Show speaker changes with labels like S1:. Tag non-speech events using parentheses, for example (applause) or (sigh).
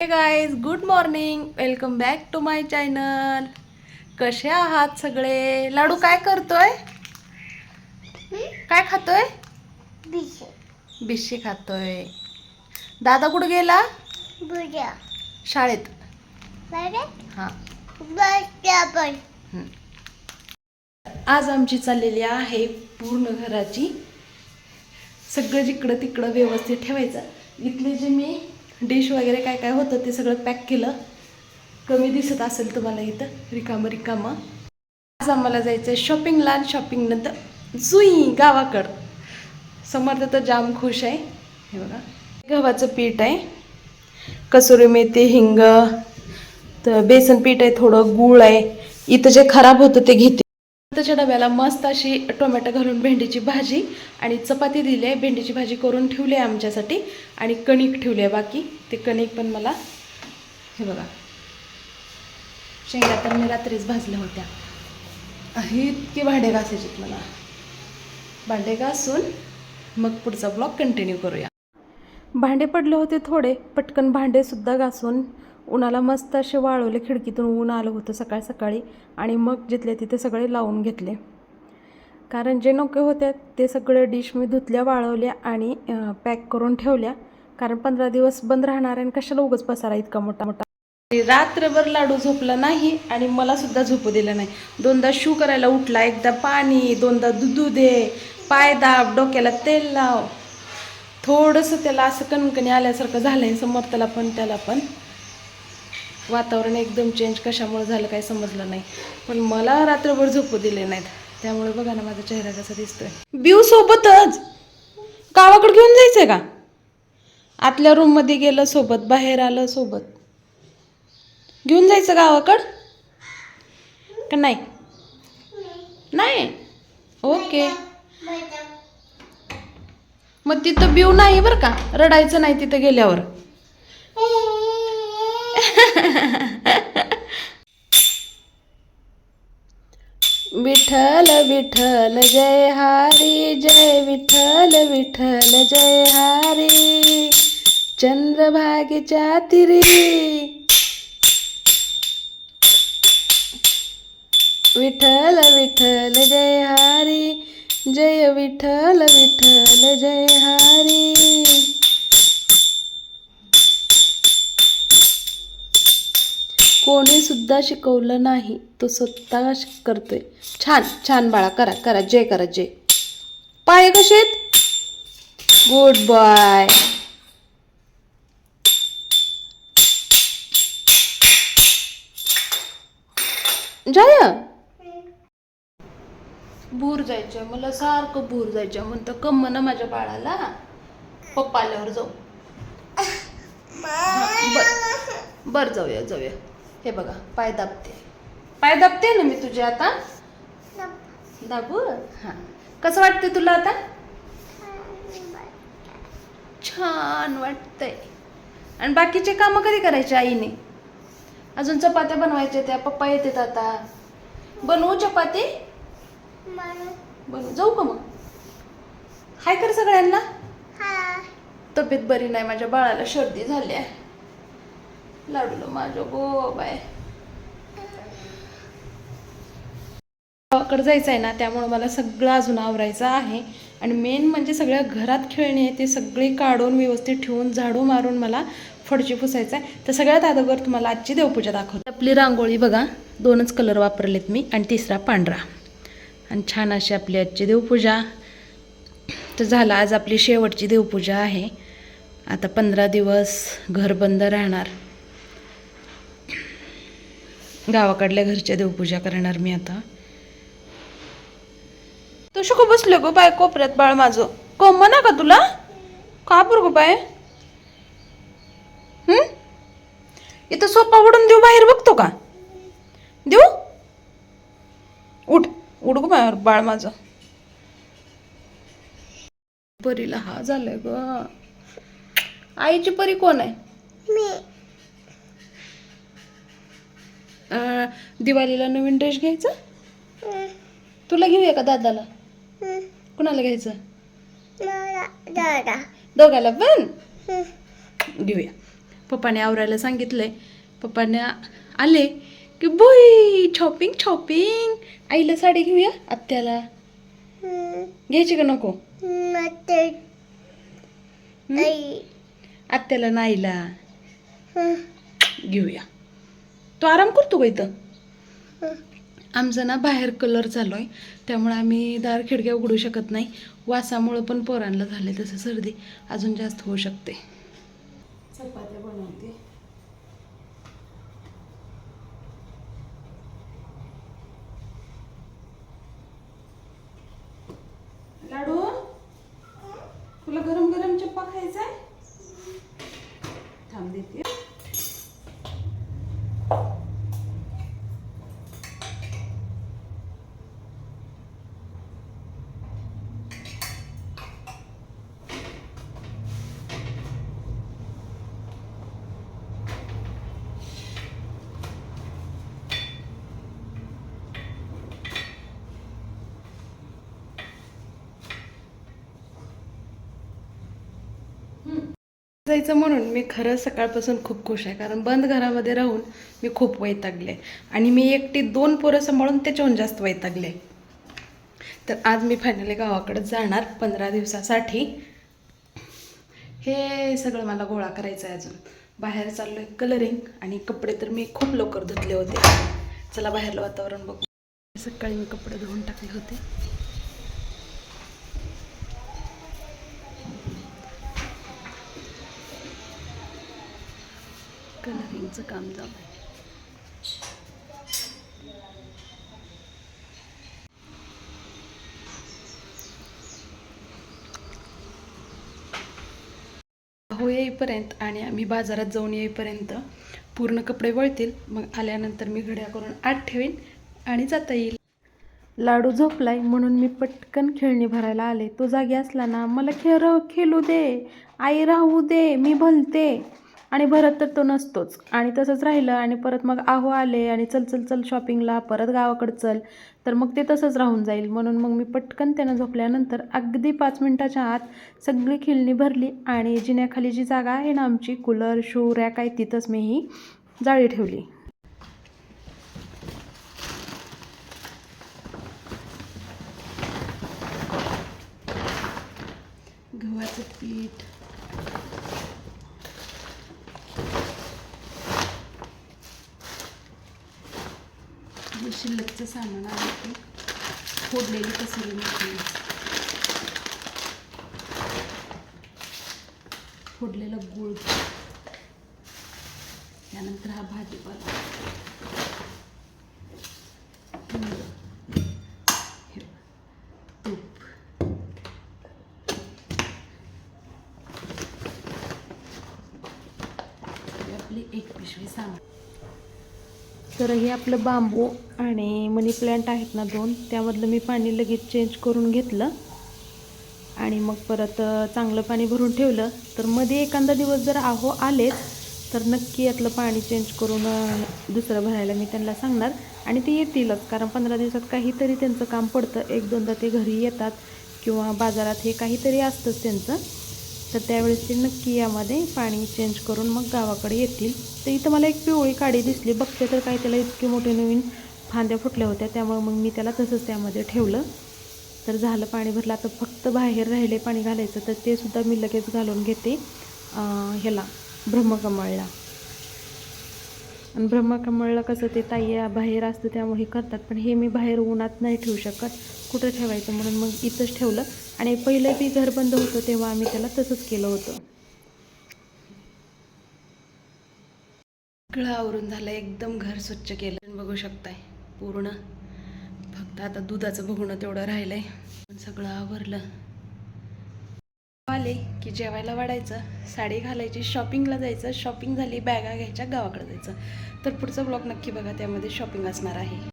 S1: Hey guys good morning welcome back to my channel कसे आहात सगळे? लाडू काय करतोय? काय खातोय? बिशी. खातोय. दादा कुठं गेला? शाळेत. हं. आज आमची चाललेली आहे पूर्ण घराची. सगळं जिकडं तिकडं व्यवस्थित ठेवायचं. इथले जे मी डिश वगैरे काय काय होतं ते सगळं पॅक केलं. कमी दिसत असेल तुम्हाला इथं रिकामं रिकामं. आज आम्हाला जायचं आहे शॉपिंगला आणि शॉपिंग नंतर जुई गावाकडं. समर्थ तर जाम खुश आहे. हे बघा गव्हाचं पीठ आहे. कसुरी मेथी हिंग तर बेसन पीठ आहे थोडं गूळ आहे. इथं जे खराब होतं ते घेते. त्याच्या डब्याला मस्त अशी टोमॅटो घालून भेंडीची भाजी आणि चपाती दिली आहे. भेंडीची भाजी करून ठेवली आहे आमच्यासाठी आणि कणिक ठेवली आहे. बाकी ते कणिक पण मला हे बघा. शेंगा तर मी रात्रीच भाजल्या होत्या. ही इतकी भांडे घासायचीत मला. भांडे घासून मग पुढचा ब्लॉग कंटिन्यू करूया. भांडे पडले होते थोडे पटकन भांडेसुद्धा घासून उन्हाला मस्त असे वाळवले खिडकीतून ऊन आलं होतं सकाळ सकाळी आणि मग जिथले तिथे सगळे लावून घेतले. कारण जे नोके होते ते सगळे डिश मी धुतल्या वाळवल्या आणि पॅक करून ठेवल्या. कारण पंधरा दिवस बंद राहणार आहे आणि कशाला उगच पसारा इतका मोठा मोठा. रात्रभर लाडू झोपला नाही आणि मला सुद्धा झोपू दिलं नाही. दोनदा शू करायला उठला एकदा पाणी दोनदा दुधू दे पाय दाब डोक्याला तेल लाव. थोडंसं त्याला असं कणकणी आल्यासारखं झालं आहे त्याला पण त्याला पण. वातावरण एकदम चेंज कशामुळे झालं काही समजलं नाही. पण मला रात्रभर झोपू दिले नाहीत. त्यामुळे बघा ना माझा चेहरा कसा दिसतोय. बिव सोबतच गावाकडे घेऊन जायचंय का? आतल्या रूममध्ये गेलं सोबत बाहेर आलं सोबत. घेऊन जायचं गावाकड? का नाही? नाही? ओके. मग तिथं बिव नाही बरं का? रडायचं नाही तिथं गेल्यावर. विठ्ठल विठ्ठल जय हरी जय विठ्ठल विठ्ठल जय हरी. चंद्रभागेच्या तिरी. विठ्ठल विठ्ठल जय हरी. जय विठ्ठल विठ्ठल जय हरी. कोणी सुद्धा शिकवलं नाही. तो स्वतः करतोय. छान छान बाळा करा करा जय करा जय. पाय कसे आहेत गुड बॉय जय. भूर जायचं मला सारखं भूर जायचं म्हणतं कम ना माझ्या बाळाला. पप्पा आल्यावर जाऊ (laughs) बर बर जाऊया जाऊया. हे बघा पाय दाबते. पाय दाबते ना मी तुझे आता? दाबू हां. कसं वाटतंय तुला आता? छान वाटतंय. आणि बाकीचे कामं कधी करायचे आईने? अजून चपात्या बनवायच्या त्या पप्पा येतात आता. बनवू चपाती? बनवू. जाऊ का मग? हाय कर सगळ्यांना. तब्येत बरी नाही माझ्या बाळाला सर्दी झाली आहे. लाडूलो माझं गो बाय. गावाकडे जायचं आहे ना त्यामुळे मला सगळं अजून आवरायचं आहे. आणि मेन म्हणजे सगळ्या घरात खेळणी आहे ते सगळी काढून व्यवस्थित ठेवून झाडू मारून मला फडची पुसायचं आहे. तर सगळ्यात अगोदर तुम्हाला आजची देवपूजा दाखवते. आपली रांगोळी बघा दोनच कलर वापरलेत मी आणि तिसरा पांढरा. आणि छान अशी आपली आजची देवपूजा. तर झालं आज आपली शेवटची देवपूजा आहे. आता पंधरा दिवस घर बंद राहणार. गावाकडल्या घरच्या देवपूजा करणार मी आता. तू शिकू बसलो गो बाय कोपऱ्यात बाळ माझं. कोंब ना का तुला? का बरं गो बाय हम्म इथं सोपा उडून देऊ बाहेर बघतो का? देऊ? उठ उठ गो बाहेर बाळ माझं. परीला हा झालाय ग. आईची परी कोण आहे? दिवाळीला नवीन ड्रेस घ्यायचा? तुला घेऊया का दादाला? कुणाला घ्यायचं? दोघाला पण? घेऊया. पप्पाने आवरायला सांगितलंय. पप्पाने आले की बुई शॉपिंग शॉपिंग आईला साडी घेऊया आत्याला? घ्यायची का नको? आत्याला ना आईला घेऊया. तो आराम करतो का इथं? आमचं ना बाहेर कलर चालू आहे त्यामुळे आम्ही दार खिडक्या उघडू शकत नाही. वासामुळं पण पोरांना झाले तसं सर्दी. अजून जास्त होऊ शकते. चपात्या बनवते. लाडू? तुला गरम गरम चप्पा खायचा आहे थांब देते. जायचं म्हणून मी खरं सकाळपासून खूप खुश आहे. कारण बंद घरामध्ये राहून मी खूप वैतागले. आणि मी एकटी दोन पोरं सांभाळून त्याच्याहून जास्त वैतागले. तर आज मी फायनली गावाकडे जाणार पंधरा दिवसासाठी. हे सगळं मला गोळा करायचं आहे अजून. बाहेर चाललो आहे कलरिंग आणि कपडे तर मी खूप लवकर धुतले होते. चला बाहेरलं वातावरण बघू. सकाळी मी कपडे धुवून टाकले होते. आमचं काम चालू हो येईपर्यंत आणि आम्ही बाजारात जाऊन येईपर्यंत पूर्ण कपडे वळतील. मग आल्यानंतर मी घड्या करून आत ठेवीन आणि जाता येईल. लाडू झोपलाय म्हणून मी पटकन खेळणी भरायला आले. तो जागी असला ना मला खेळ खेळू दे. आई राहू दे. मी भलते. आणि भरत तर तो नसतोच. आणि तसंच राहिलं आणि परत मग आहो आले आणि चल चल चल शॉपिंगला परत गावाकडं चल. तर मग ते तसंच राहून जाईल. म्हणून मग मी पटकन त्यानं झोपल्यानंतर अगदी पाच मिनटाच्या आत सगळी खिलणी भरली आणि जिन्याखाली जी जागा आहे ना आमची कूलर शू रॅक आहे तिथंच मी ही जाळी ठेवली. गव्हाचं पीठ. हे शिल्लकचं सामान आहे ते फोडलेली कसरी मेथी फोडलेलं गुळ. त्यानंतर हा भाजीपाला. तूप. आपली एक पिशवी सामान. तर हे आपलं बांबू आणि मनी प्लॅन्ट आहेत ना दोन त्यामधलं मी पाणी लगेच चेंज करून घेतलं. आणि मग परत चांगलं पाणी भरून ठेवलं. तर मध्ये एखादा दिवस जर आहो आलेच तर नक्की यातलं पाणी चेंज करून दुसरं भरायला मी त्यांना सांगणार. आणि ते येतीलच कारण पंधरा दिवसात काहीतरी त्यांचं काम पडतं. एक दोनदा ते घरी येतात किंवा बाजारात हे काहीतरी असतंच त्यांचं. तर त्यावेळेस ते नक्की यामध्ये पाणी चेंज करून मग गावाकडे येतील. तर इथं मला एक पिवळी काडी दिसली. बघते तर काही त्याला इतके मोठे नवीन फांद्या फुटल्या होत्या. त्यामुळे मग मी त्याला तसंच त्यामध्ये ठेवलं. तर झालं पाणी भरलं. आता फक्त बाहेर राहिले पाणी घालायचं. तर ते सुद्धा मी लगेच घालून घेते. ह्याला ब्रह्मकमळला. आणि ब्रह्मकमळला कसं ते ताई बाहेर असतं त्यामुळे हे करतात. पण हे मी बाहेर उन्हात नाही ठेवू शकत. कुठं ठेवायचं म्हणून मग इथंच ठेवलं. आणि पहिलं बी घर बंद होतं तेव्हा आम्ही त्याला तसंच केलं होतं. सगळं आवरून झालं एकदम घर स्वच्छ केलं. बघू शकताय पूर्ण. फक्त आता दुधाचं बघणं तेवढं राहिलंय. पण सगळं आवरलं. आले की जेवायला वाढायचं साडी घालायची शॉपिंगला जायचं. शॉपिंग झाली बॅगा घ्यायच्या गावाकडे जायचं. तर पुढचा ब्लॉग नक्की बघा त्यामध्ये शॉपिंग असणार आहे.